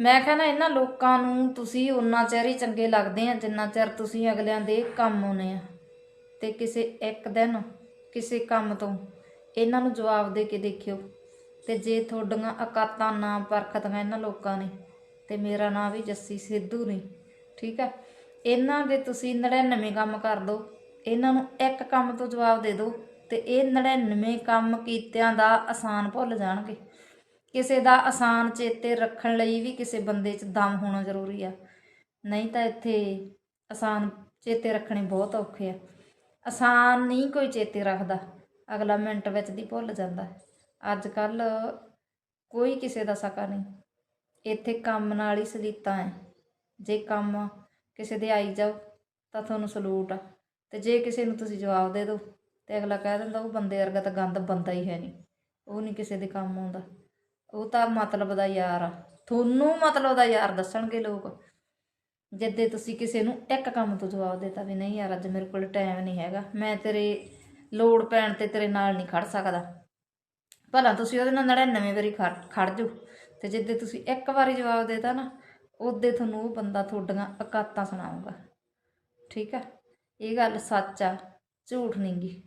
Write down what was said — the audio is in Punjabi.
ਮੈਂ ਕਹਿੰਦਾ ਇਹਨਾਂ ਲੋਕਾਂ ਨੂੰ ਤੁਸੀਂ ਉਨਾ ਚਿਰ ਹੀ ਚੰਗੇ ਲੱਗਦੇ ਆ, ਜਿੰਨਾ ਚਿਰ ਤੁਸੀਂ ਅਗਲਿਆਂ ਦੇ ਕੰਮ ਆਉਨੇ ਆ। ਤੇ ਕਿਸੇ ਇੱਕ ਦਿਨ, ਕਿਸੇ ਕੰਮ ਤੋਂ ਇਹਨਾਂ ਨੂੰ ਜਵਾਬ ਦੇ ਕੇ ਦੇਖਿਓ। ਤੇ ਜੇ ਤੁਹਾਡੀਆਂ ਔਕਾਤਾਂ ਨਾ ਪਰਖਦੀਆਂ ਇਹਨਾਂ ਲੋਕਾਂ ਨੇ, ਤੇ ਮੇਰਾ ਨਾਂ ਵੀ ਜੱਸੀ ਸਿੱਧੂ ਨਹੀਂ ਠੀਕ ਹੈ ਇਹਨਾਂ ਦੇ ਤੁਸੀਂ 99 ਕੰਮ ਕਰ ਦਿਓ ਇਹਨਾਂ ਨੂੰ ਇੱਕ ਕੰਮ ਤੋਂ ਜਵਾਬ ਦੇ ਦਿਓ ਤੇ ਇਹ 99 ਕੰਮ ਕੀਤਿਆਂ ਦਾ ਆਸਾਨ ਭੁੱਲ ਜਾਣਗੇ। ਕਿਸੇ ਦਾ ਆਸਾਨ ਚੇਤੇ ਰੱਖਣ ਲਈ ਵੀ ਕਿਸੇ ਬੰਦੇ 'ਚ ਦਮ ਹੋਣਾ ਜ਼ਰੂਰੀ ਆ। ਨਹੀਂ ਤਾਂ ਇੱਥੇ ਆਸਾਨ ਚੇਤੇ ਰੱਖਣੇ ਬਹੁਤ ਔਖੇ ਆ। ਆਸਾਨ ਨਹੀਂ ਕੋਈ ਚੇਤੇ ਰੱਖਦਾ, ਅਗਲਾ ਮਿੰਟ ਵਿੱਚ ਦੀ ਭੁੱਲ ਜਾਂਦਾ। ਅੱਜ ਕੱਲ ਕੋਈ ਕਿਸੇ ਦਾ ਸਕਾ ਨਹੀਂ। ਇੱਥੇ ਕੰਮ ਨਾਲ ਹੀ ਸਲੀਤਾ ਹੈ। ਜੇ ਕੰਮ ਕਿਸੇ ਦੇ ਆਈ ਜਾਓ ਤਾਂ ਤੁਹਾਨੂੰ ਸਲੂਟ ਆ। ਤੇ ਜੇ ਕਿਸੇ ਨੂੰ ਤੁਸੀਂ ਜਵਾਬ ਦੇ ਦਿਓ ਤੇ ਅਗਲਾ ਕਹਿ ਦਿੰਦਾ, ਉਹ ਬੰਦੇ ਵਰਗਾ ਤਾਂ ਗੰਦ ਬੰਦਾ ਹੀ ਹੈ ਨਹੀਂ। ਉਹ ਨਹੀਂ ਕਿਸੇ ਦੇ ਕੰਮ ਆਉਂਦਾ। ਉਹ ਤਾਂ ਮਤਲਬ ਦਾ ਯਾਰ ਆ। ਤੁਹਾਨੂੰ ਮਤਲਬ ਦਾ ਯਾਰ ਦੱਸਣਗੇ ਲੋਕ। ਜਿੱਦੇ ਤੁਸੀਂ ਕਿਸੇ ਨੂੰ ਇੱਕ ਕੰਮ ਤੋਂ ਜਵਾਬ ਦੇਤਾ ਵੀ ਨਹੀਂ ਯਾਰ, ਅੱਜ ਮੇਰੇ ਕੋਲ ਟਾਈਮ ਨਹੀਂ ਹੈਗਾ, ਮੈਂ ਤੇਰੇ ਲੋੜ ਪੈਣ ਤੇ ਤੇਰੇ ਨਾਲ ਨਹੀਂ ਖੜ ਸਕਦਾ। ਭਲਾ ਤੁਸੀਂ ਉਹਦੇ ਨਾਲ 99 ਵਾਰੀ ਖੜ ਖੜ ਜਾਓ। ਤੇ ਜਿੱਦੇ ਤੁਸੀਂ ਇੱਕ ਵਾਰੀ ਜਵਾਬ ਦੇਤਾ ਨਾ, ਉਹਦੇ ਤੁਹਾਨੂੰ ਉਹ ਬੰਦਾ ਤੁਹਾਡੀਆਂ ਔਕਾਤਾਂ ਸੁਣਾਊਗਾ। ਠੀਕ ਆ? ਇਹ ਗੱਲ ਸੱਚ ਆ, ਝੂਠ ਨਹੀਂਗੀ